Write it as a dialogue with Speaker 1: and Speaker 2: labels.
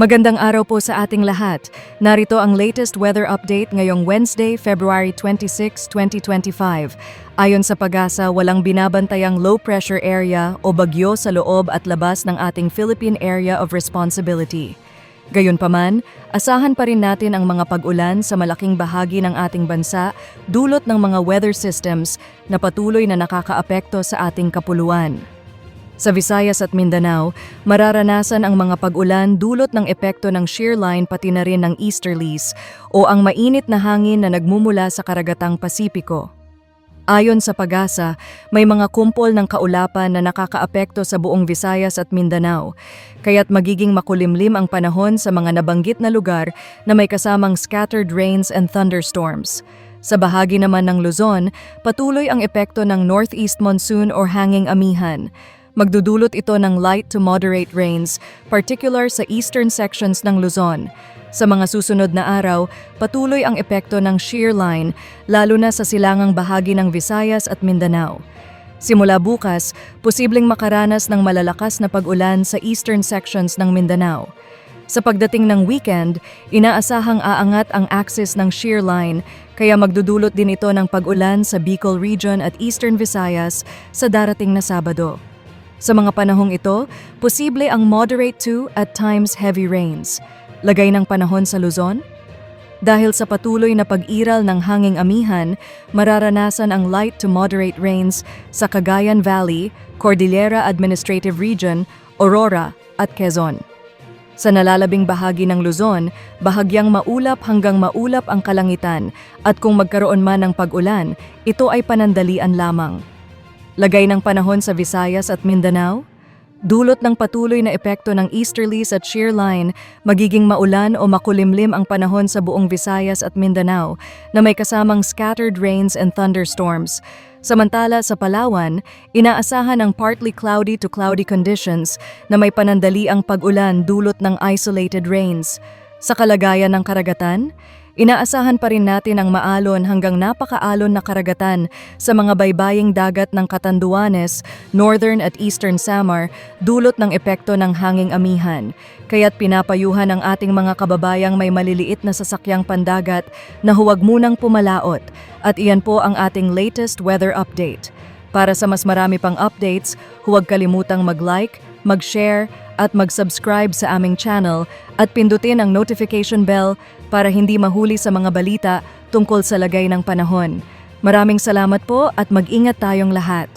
Speaker 1: Magandang araw po sa ating lahat. Narito ang latest weather update ngayong Wednesday, February 26, 2025. Ayon sa pag-asa, walang binabantayang low pressure area o bagyo sa loob at labas ng ating Philippine Area of Responsibility. Gayunpaman, asahan pa rin natin ang mga pag-ulan sa malaking bahagi ng ating bansa dulot ng mga weather systems na patuloy na nakakaapekto sa ating kapuluan. Sa Visayas at Mindanao, mararanasan ang mga pag-ulan dulot ng epekto ng shear line pati na rin ng easterlies o ang mainit na hangin na nagmumula sa karagatang Pasipiko. Ayon sa pag-asa, may mga kumpol ng kaulapan na nakakaapekto sa buong Visayas at Mindanao, kaya't magiging makulimlim ang panahon sa mga nabanggit na lugar na may kasamang scattered rains and thunderstorms. Sa bahagi naman ng Luzon, patuloy ang epekto ng northeast monsoon or hanging amihan. Magdudulot ito ng light to moderate rains, particular sa eastern sections ng Luzon. Sa mga susunod na araw, patuloy ang epekto ng shear line, lalo na sa silangang bahagi ng Visayas at Mindanao. Simula bukas, posibleng makaranas ng malalakas na pag-ulan sa eastern sections ng Mindanao. Sa pagdating ng weekend, inaasahang aangat ang axis ng shear line, kaya magdudulot din ito ng pag-ulan sa Bicol Region at Eastern Visayas sa darating na Sabado. Sa mga panahong ito, posible ang moderate to at times heavy rains. Lagay ng panahon sa Luzon? Dahil sa patuloy na pag-iral ng hanging amihan, mararanasan ang light to moderate rains sa Cagayan Valley, Cordillera Administrative Region, Aurora at Quezon. Sa nalalabing bahagi ng Luzon, bahagyang maulap hanggang maulap ang kalangitan at kung magkaroon man ng pag-ulan, ito ay panandalian lamang. Lagay ng panahon sa Visayas at Mindanao? Dulot ng patuloy na epekto ng easterlies at shear line, magiging maulan o makulimlim ang panahon sa buong Visayas at Mindanao na may kasamang scattered rains and thunderstorms. Samantala sa Palawan, inaasahan ang partly cloudy to cloudy conditions na may panandaliang pag-ulan dulot ng isolated rains. Sa kalagayan ng karagatan, Inaasahan pa rin natin ang maalon hanggang napakaalon na karagatan sa mga baybaying dagat ng Catanduanes, Northern at Eastern Samar dulot ng epekto ng hanging amihan. Kaya't pinapayuhan ang ating mga kababayang may maliliit na sasakyang pandagat na huwag munang pumalaot. At iyan po ang ating latest weather update. Para sa mas marami pang updates, huwag kalimutang mag-like, mag-share, at mag-subscribe sa aming channel at pindutin ang notification bell para hindi mahuli sa mga balita tungkol sa lagay ng panahon. Maraming salamat po at mag-ingat tayong lahat.